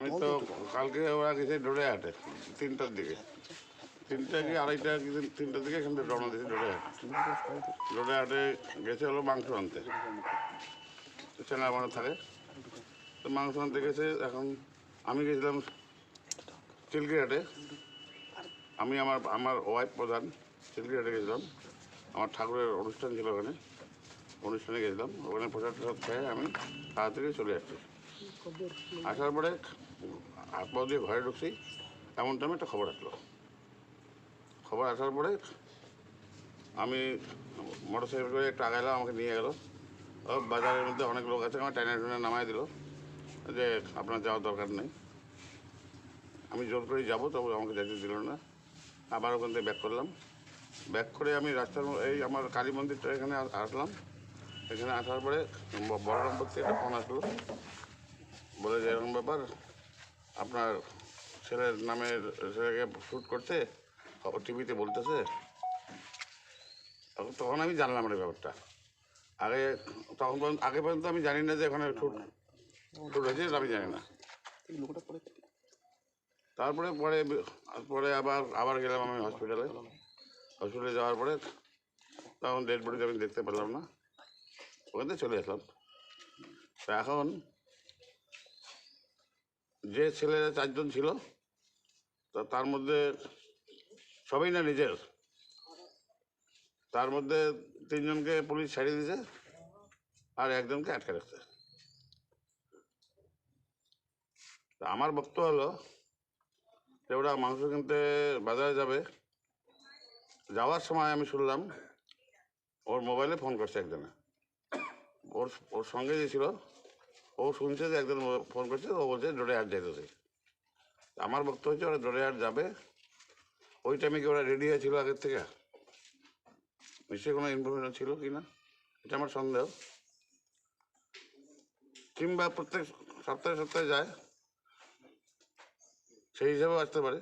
আমি তো কালকে ওরা গেছে ডোরে হাটে, তিনটার দিকে। তিনটা কি আড়াইটা কি তিনটার দিকে এখান থেকে রওনা দিয়েছে ডোরে হাট ডোরে হাটে গেছে হলো মাংস আনতে। চেনা বানা থাকে। তো মাংস আনতে গেছে, এখন আমি গেছিলাম চিলকি হাটে আমি আমার আমার ওয়াইফ প্রধান চিলকি হাটে গেছিলাম। আমার ঠাকুরের অনুষ্ঠান ছিল ওখানে। অনুষ্ঠানে গেছিলাম। ওখানে প্রসাদ টসাদ খেয়ে আমি তাড়াতাড়ি চলে আসছি। আসার পরে হাত দিয়ে ঘরে ঢুকছি, এমন টাইমে একটা খবর আসলো। খবর আসার পরে আমি মোটর সাইকেল করে একটু আগাইলাম, আমাকে নিয়ে গেলো। বাজারের মধ্যে অনেক লোক আছে, আমার টাইনে টুনে নামাই দিল যে আপনার যাওয়ার দরকার নেই। আমি জোর করে যাব, তবু আমাকে যেতে দিল না। আবার ওখান থেকে ব্যাক করলাম। ব্যাক করে আমি রাস্তার এই আমার কালী মন্দিরটা এখানে আসলাম। এখানে আসার পরে ব- বলরামপুর থেকে একটা ফোন আসলো। বলে যে এরকম ব্যাপার আপনার ছেলের নামের ছেলেকে শ্যুট করতে খবর টিভিতে বলতেছে। তখন- আমি জানলাম রে ব্যাপারটা। আগে তখন পর্যন্ত আগে পর্যন্ত আমি জানি না যে ওখানে শ্যুট শ্যুট হয়েছে আমি জানি না। তারপরে পরে পরে আবার আবার গেলাম আমি হসপিটালে হসপিটালে যাওয়ার পরে তখন ডেড বডিতে আমি দেখতে পেলাম না। ওখান থেকে চলে আসলাম। তা এখন যে ছেলেরা চারজন ছিল, তা তার মধ্যে সবই না নিজের? তার মধ্যে তিনজনকে পুলিশ ছাড়িয়ে দিয়েছে আর একজনকে আটকে রাখছে। আমার বক্তব্য হলো যে ওরা মাংস কিনতে বাজারে যাবে। যাওয়ার সময় আমি শুনলাম ওর মোবাইলে ফোন করছে একজনে। ওর ওর সঙ্গে যে ছিল ও শুনছে যে একজন ফোন করছে, ও বলছে ডোরে হাট যাইতেছে। আমার বক্তব্য হচ্ছে ওরা ডোরে হাট যাবে। ওই টাইমে কি ওরা রেডি হয়েছিল আগের থেকে? নিশ্চয়ই কোনো ইনফরমেশন ছিল কি না? এটা আমার সন্দেহ। কিংবা প্রত্যেক সপ্তাহে সপ্তাহে যায়। সেই হিসাবেও আসতে পারে।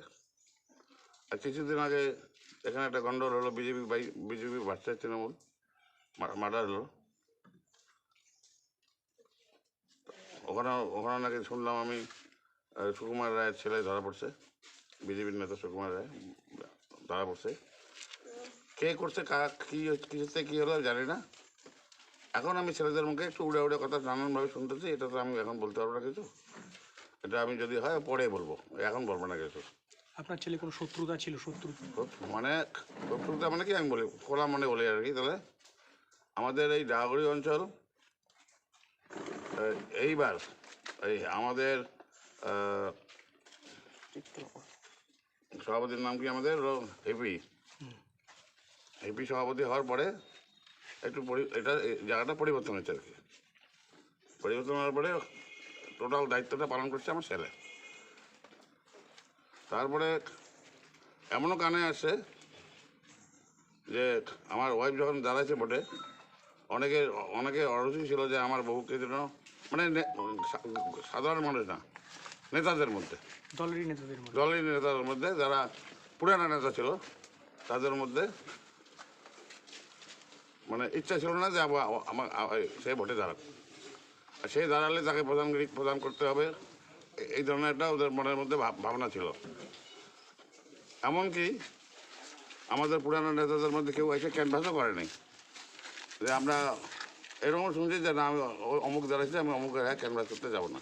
আর কিছুদিন আগে এখানে একটা গন্ডগোল হলো, বিজেপি বাই বিজেপি বাচ্চা তৃণমূল। মার্ডার হলো। ওখানে ওখানে নাকি শুনলাম আমি সুকুমার রায়ের ছেলে ধরা পড়ছে বিজেপির নেতা সুকুমার রায় ধরা পড়ছে। কে করছে কা কী কিছুতে কী হলো জানি না। এখন আমি ছেলেদের মুখে একটু উড়ে উড়ে কথা নানানভাবে শুনতেছি এটা তো আমি এখন বলতে পারব না কিছু। এটা আমি যদি হয় পরে বলব এখন বলব না কিছু। আপনার ছেলে কোনো শত্রুতা ছিল শত্রু মানে শত্রুতা মানে কি আমি বলি খোলা মনে বলি আর কি তাহলে। আমাদের এই ডাগরি অঞ্চল এইবার, এই আমাদের সভাপতির নাম কি আমাদের? হেপি হেপি সভাপতি হওয়ার পরে একটু এটা জায়গাটা পরিবর্তন হয়েছে আর কি। পরিবর্তন হওয়ার পরে টোটাল দায়িত্বটা পালন করছে আমার ছেলে। তারপরে এমনও কানে আসে যে আমার ওয়াইফ যখন দাঁড়াইছে ভোটে অনেকে অনেকে অরসি ছিল যে আমার বহুকে যেন মানে সাধারণ মানুষ না নেতাদের মধ্যে। দলেরই নেতাদের মধ্যে। দলের নেতাদের মধ্যে যারা পুরানা নেতা ছিল তাদের মধ্যে মানে ইচ্ছা ছিল না যে আবার আমার সে ভোটে দাঁড়াক। আর সে দাঁড়ালে তাকে প্রধানগিরি প্রদান করতে হবে এই ধরনের একটা ওদের মনের মধ্যে ভাব- ভাবনা ছিল। এমনকি আমাদের পুরানো নেতাদের মধ্যে কেউ এসে ক্যানভাসও করেনি। যে আমরা এরকম শুনছি যে না, আমি অমুক দাঁড়াইছি আমি অমুকের হ্যাঁ ক্যানভাস করতে যাব না।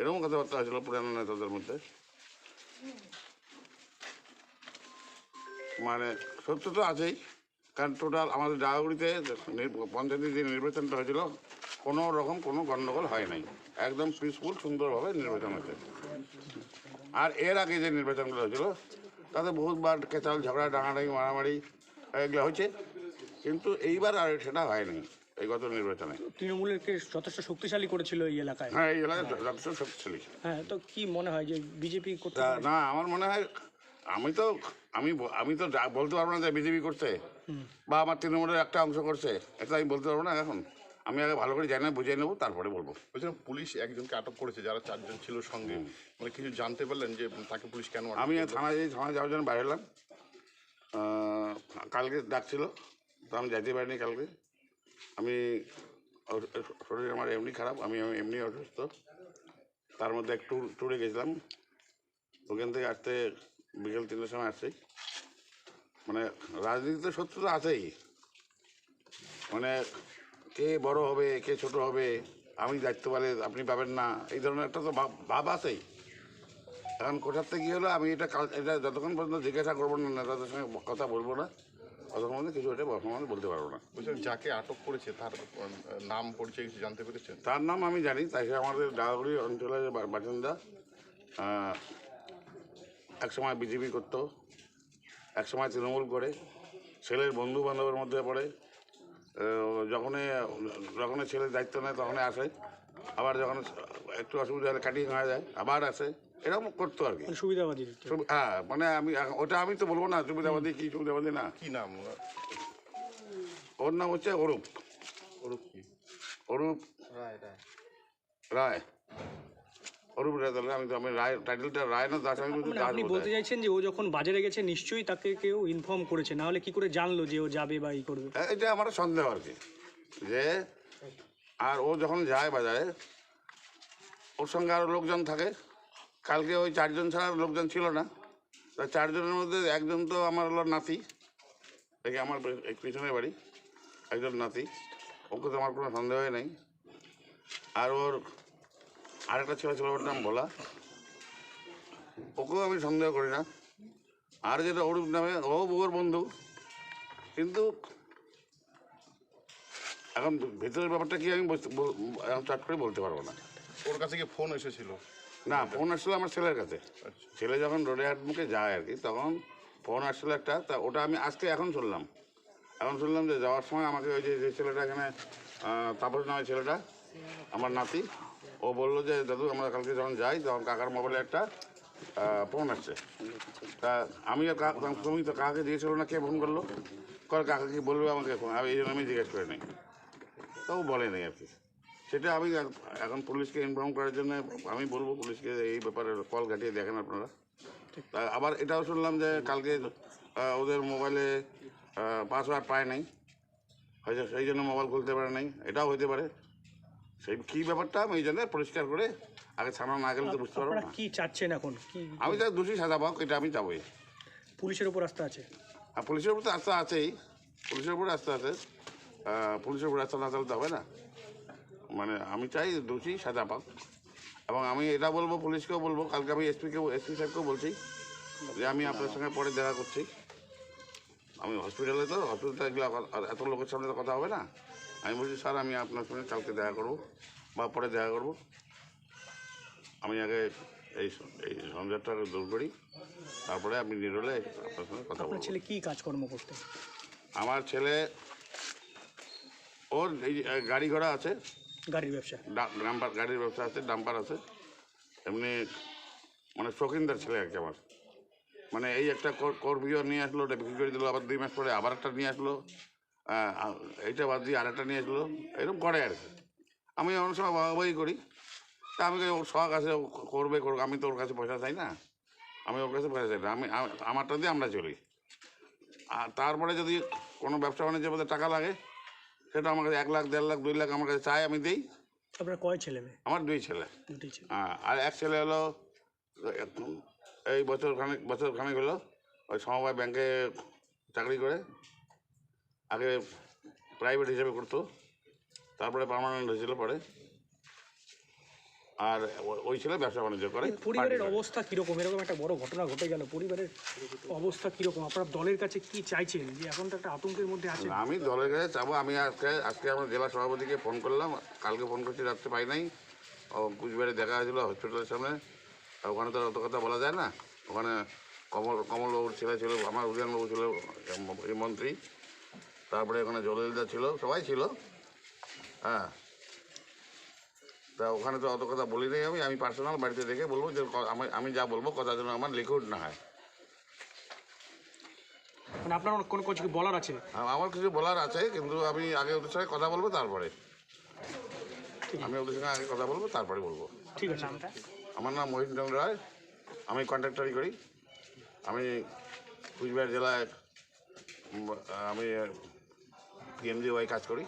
এরকম কথাবার্তা হয়েছিল পুরানো নেতাদের মধ্যে। মানে সত্য তো আছেই, কারণ টোটাল আমাদের জায়গাগুলিতে পঞ্চায়েতের যে নির্বাচনটা হয়েছিল, কোনো রকম কোনো গণ্ডগোল হয় নাই। একদম পিসফুল সুন্দরভাবে নির্বাচন হয়েছে। আর এর আগে যে নির্বাচনগুলো হয়েছিল, তাতে বহুতবার কেচাল, ঝগড়া, ডাঙাডাঙি, মারামারি, এগুলো হয়েছে। কিন্তু এইবার আর সেটা হয়নি এই গত নির্বাচনে। তৃণমূলেরকে যথেষ্ট শক্তিশালী করেছিল এই এলাকায়? হ্যাঁ এই এলাকায় যথেষ্ট শক্তিশালী হ্যাঁ তো কি মনে হয় যে বিজেপি করতে? না আমার মনে হয় আমি তো আমি আমি তো বলতে পারব না যে বিজেপি করছে বা আমার তৃণমূলের একটা অংশ করছে এটা আমি বলতে পারব না এখন। আমি আগে ভালো করে জানি না বুঝিয়ে নেব তারপরে বলব। বলছিলাম পুলিশ একজনকে আটক করেছে যারা চারজন ছিল সঙ্গে। মানে কিছু জানতে পারলেন যে তাকে পুলিশ কেন আমি? থানায় যাই থানায় যাওয়ার জন্য বাইরে এলাম। কালকে ডাকছিল। তো আমি যাইতে পারিনি কালকে। আমি শরীর আমার এমনি খারাপ, আমি এমনি অসুস্থ। তার মধ্যে এক ট্যুর ট্যুরে গেছিলাম। ওখান থেকে আসতে বিকেল তিনটের সময় আসছি। মানে রাজনীতিতে শত্রু তো আছেই। মানে কে বড় হবে, কে ছোট হবে, আমি দায়িত্ব পারে আপনি পাবেন না, এই ধরনের একটা তো ভাব ভাব আছেই। এখন কোথার থেকে কী হলো, আমি এটা কাল- এটা যতক্ষণ পর্যন্ত জিজ্ঞাসা করব না, নেতাদের সঙ্গে কথা বলব না। ততক্ষণ পর্যন্ত কিছু এটা বর্তমানে বলতে পারব না। বলছিলাম যাকে আটক করেছে তার নাম পরিচয় কিছু জানতে পেরেছেন? তার নাম আমি জানি তাই আমাদের ডাগাগুড়ি অঞ্চলের বাসিন্দা। একসময় বিজেপি করতো একসময় তৃণমূল করে ছেলের বন্ধু বান্ধবের মধ্যে পড়ে। যখনই যখনই ছেলের দায়িত্ব নেয় তখনই আসে। আবার যখন একটু অসুবিধা হলে কাটিং হয়ে যায় আবার আসে। এরকম করতো আর কি। মানে সুবিধাবাদী হ্যাঁ মানে আমি ওটা আমি তো বলব না সুবিধাবাদী কি সুবিধাবাদী না। কি নাম ওর নাম হচ্ছে অরূপ। ওরূপ কি? অরূপ রায় অরূপ রায় তাহলে আমি তো আমি রায় টাইটেলটা রায় না দাস আমি বলছি মানে আপনি বলতে চাইছেন যে ও যখন বাজারে গেছে নিশ্চয়ই তাকে কেউ ইনফর্ম করেছে না হলে কি করে জানলো যে ও যাবে বা ই করবে? এ- এটা আমার সন্দেহ আর কি যে আর ও যখন যায় বাজারে ওর সঙ্গে আরও লোকজন থাকে কালকে ওই চারজন ছাড়া লোকজন ছিল না। তা চারজনের মধ্যে একজন তো আমার হলো নাতি দেখি আমার পিছনের বাড়ি, একজন নাতি। ওকে তো আমার কোনো সন্দেহই নেই। আর ওর আরেকটা ছেলে ছিল, ওর নাম ভোলা। ওকেও আমি সন্দেহ করি না। আর যেটা অরূপ নামে, ও ওর বন্ধু। কিন্তু এখন ভেতরের ব্যাপারটা কি আমি চট করে বলতে পারব না। ওর কাছে কি ফোন এসেছিল। না ফোন আসছিল আমার ছেলের কাছে। আচ্ছা। ছেলে যখন রোডে হাট মুখে যায় আর কি তখন ফোন আসছিল একটা তা ওটা আমি আজকে এখন শুনলাম। এখন শুনলাম যে যাওয়ার সময় আমাকে ওই যে যে ছেলেটা এখানে তাপস নামে ছেলেটা আমার নাতি ও বলল যে দাদু আমরা কালকে যখন যাই তখন কাকার মোবাইলে একটা ফোন আসছে। তা আমিও কা- তুমি তো কাকাকে দিয়েছিল না কে ফোন করল? কর কাকা কি বলবে আমাকে ফোন আমি এই জন্য আমি জিজ্ঞেস করে নিই তো ও বলে নেই আর কি। সেটা আমি এখ- এখন পুলিশকে ইনফর্ম করার জন্য আমি বলব পুলিশকে এই ব্যাপারে কল ঘাটিয়ে দেখেন আপনারা। তা আবার এটাও শুনলাম যে কালকে ওদের মোবাইলে পাসওয়ার্ড পায় নাই। হয়তো সেই জন্য মোবাইল খুলতে পারে নাই। এটাও হইতে পারে। সেই কী ব্যাপারটা আমি এই জন্য পরিষ্কার করে আগে ছাড়া না গেলে তো বুঝতে পারব না। কি চাচ্ছেন এখন? কি আমি তো দোষী সাজা পাক এটা আমি চাবই। পুলিশের উপর আস্থা আছে? আর পুলিশের উপর তো আস্থা আছেই। পুলিশের উপরে আস্থা আছে। পুলিশের উপর আস্থা না চালাতে হবে না। মানে আমি চাই দোষী সাজা পাক। এবং আমি এটা বলব পুলিশকেও বলব কালকে আমি এসপিকে এসপি সাহেবকেও বলছি যে আমি আপনার সঙ্গে পরে দেখা করছি। আমি হসপিটালে তো হসপিটালে এত লোকের সামনে তো কথা হবে না। আমি বলছি স্যার আমি আপনার সঙ্গে কালকে দেখা করব বা পরে দেখা করব। আমি আগে এই এই সংসারটা দূর করি। তারপরে আমি নিরলে আপনার সঙ্গে কথা বলব। ছেলে কি কাজকর্ম করতে আমার ছেলে ওর এই গাড়ি ঘোড়া আছে। গাড়ির ব্যবসা। ডাম্পার, গাড়ির ব্যবসা আছে, ডাম্পার আছে। এমনি মানে শৌখিনদার ছেলে আর কি আমার। মানে এই একটা কর্মীয় নিয়ে আসলো ওটা বিক্রি করে দিল, আবার দুই মাস পরে আবার একটা নিয়ে আসলো। এইটা বাদ দিয়ে আরেকটা নিয়ে আসলো। এরকম করে আর কি। আমি অনেক সময় ভাগাভাগি করি। তা আমি ওর শখ আছে করবে করবে আমি তো ওর কাছে পয়সা চাই না। আমি ওর কাছে পয়সা চাই না। আমি, আমারটা দিয়ে আমরা চলি। আর তারপরে যদি কোনো ব্যবসা বাণিজ্যের মধ্যে টাকা লাগে সেটা আমার কাছে এক লাখ দেড় লাখ দুই লাখ আমার কাছে চাই আমি দিই। আপনার কয় ছেলে মেয়ে? আমার দুই ছেলে। দুটি ছেলে। হ্যাঁ, আর এক ছেলে হলো এই বছর খানেক বছর খানেক হলো ওই সমবায় ব্যাংকে চাকরি করে আগে প্রাইভেট হিসেবে করতো তারপরে পার্মানেন্ট হয়েছিল পরে। আর ওই ছেলে ব্যবসা বাণিজ্য করে পরিবারের অবস্থা কীরকম? এরকম একটা বড় ঘটনা ঘটে গেল। পরিবারের অবস্থা কীরকম? আপনার দলের কাছে কি চাইছেন? যে এখন তো একটা আতঙ্কের মধ্যে আছে আমি দলের কাছে যাব আমি আজকে আজকে আমার জেলা সভাপতিকে ফোন করলাম। কালকে ফোন করছি রাত্রে পাই নাই। কুচবিহারে দেখা হয়েছিল হসপিটালের সামনে। আর ওখানে তো অত কথা বলা যায় না। ওখানে কমল কমলবাবুর ছেলে ছিল আমার উদয়নবাবু ছিল এই মন্ত্রী। তারপরে ওখানে জলিলদা ছিল সবাই ছিল। হ্যাঁ। তা ওখানে তো অত কথা বলি নাই আমি আমি পার্সোনাল বাড়িতে দেখে বলব যে আমি আমি যা বলব কথা যেন আমার লিকুইড না হয়। মানে আপনার কোনো কিছু বলার আছে? আমার কিছু বলার আছে কিন্তু আমি আগে ওদের সঙ্গে কথা বলব তারপরে। আমি ওদের সঙ্গে আগে কথা বলব তারপরে বলব। ঠিক আছে। আমার নাম মহিন্দ্র রায়। আমি কন্ট্রাক্টারি করি। আমি কুচবিহার জেলায় আমি পিএমজি ওয়াই কাজ করি।